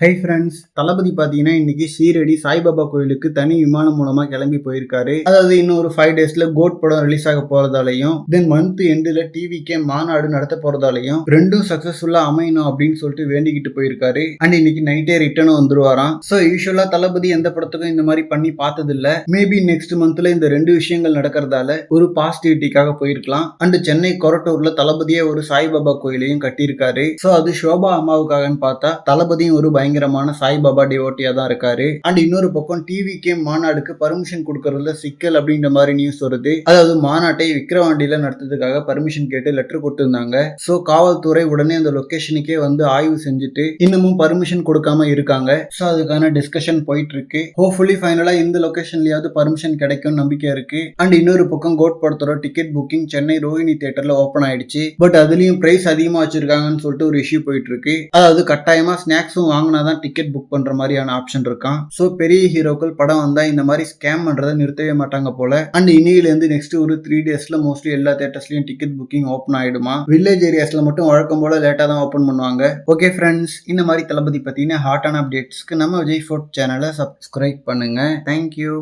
Hi friends தளபதி பார்த்தீங்கன்னா இன்னைக்கு ஷீரடி சாய்பாபா கோயிலுக்கு தனி விமானம் மூலமா கிளம்பி போயிருக்காரு. அதாவது இன்னும் ஒரு ஃபைவ் டேஸ்ல கோட் படம் ரிலீஸ் ஆக போறதாலையும் தென் மந்த் எண்டில் டிவிக்கே மாநாடு நடத்த போறதாலையும் ரெண்டும் சக்சஸ்ஃபுல்லா அமையணும் அப்படின்னு சொல்லிட்டு வேண்டிக்கிட்டு போயிருக்காரு. அண்ட் இன்னைக்கு நைட்டே ரிட்டர்னும் வந்துருவாராம். ஸோ யூஸ்வலா தளபதி எந்த படத்துக்கும் இந்த மாதிரி பண்ணி பார்த்ததில்ல. மேபி நெக்ஸ்ட் மந்த்ல இந்த ரெண்டு விஷயங்கள் நடக்கிறதால ஒரு பாசிட்டிவிட்டிக்காக போயிருக்கலாம். அண்ட் சென்னை கொரட்டூர்ல தளபதியே ஒரு சாய்பாபா கோயிலையும் கட்டியிருக்காரு. ஸோ அது ஷோபா அம்மாவுக்காகன்னு பார்த்தா தளபதியும் ஒரு பயங்கரமான சாய்பாபா டிவோட்டியா தான் இருக்காரு. அண்ட் இன்னொரு பக்கம் டிவிக்கே மாநாடுக்கு பர்மிஷன் கொடுக்கறதுல சிக்கல் அப்படின்ற மாதிரி நியூஸ் வருது. அதாவது மாநாட்டை விக்கிரவாண்டியில நடத்துறதுக்காக பர்மிஷன் கேட்டு லெட்டர் கொடுத்திருந்தாங்க. ஸோ காவல்துறை உடனே அந்த லொகேஷனுக்கே வந்து ஆய்வு செஞ்சுட்டு இன்னமும் பர்மிஷன் கொடுக்காம இருக்காங்க. ஸோ அதுக்கான டிஸ்கஷன் போயிட்டு இருக்கு ஹோப்ஃபுல்லி ஃபைனலா இந்த லொகேஷன்லயாவது பர்மிஷன் கிடைக்கும் நம்பிக்கை இருக்கு. அண்ட் இன்னொரு பக்கம் கோட் படத்தோட டிக்கெட் புக்கிங் சென்னை ரோஹிணி தியேட்டர்ல ஓப்பன் ஆயிடுச்சு. பட் அதுலயும் பிரைஸ் அதிகமா வச்சிருக்காங்கன்னு சொல்லிட்டு ஒரு இஷ்யூ போயிட்டு இருக்கு அதாவது கட்டாயமா ஸ்நாக்ஸும் வாங்கினாதான் டிக்கெட் புக் பண்ணுற மாதிரியான ஆப்ஷன் இருக்கான் ஸோ பெரிய ஹீரோக்கள் படம் வந்தால் இந்த மாதிரி ஸ்கேம் பண்ணுறதை நிறுத்தவே மாட்டாங்க போல. அண்ட் இன்னையில நெக்ஸ்ட் ஒரு த்ரீ டேஸில் மோஸ்ட்லி எல்லா தேட்டர்ஸ்லையும் டிக்கெட் புக்கிங் ஓப்பன் ஆகிடுமா வில்லேஜ் ஏரியாஸில் மட்டும் வழக்கம் போல லேட்டாக தான் ஓப்பன் பண்ணுவாங்க. ஓகே ஃப்ரெண்ட்ஸ் இந்த மாதிரி தளபதி பார்த்தீங்கன்னா ஹாட்டான அப்டேட்ஸ்க்கு நம்ம விஜய் ஃபோர்ட் சேனலை சப்ஸ்கிரைப் பண்ணுங்கள் தேங்க்யூ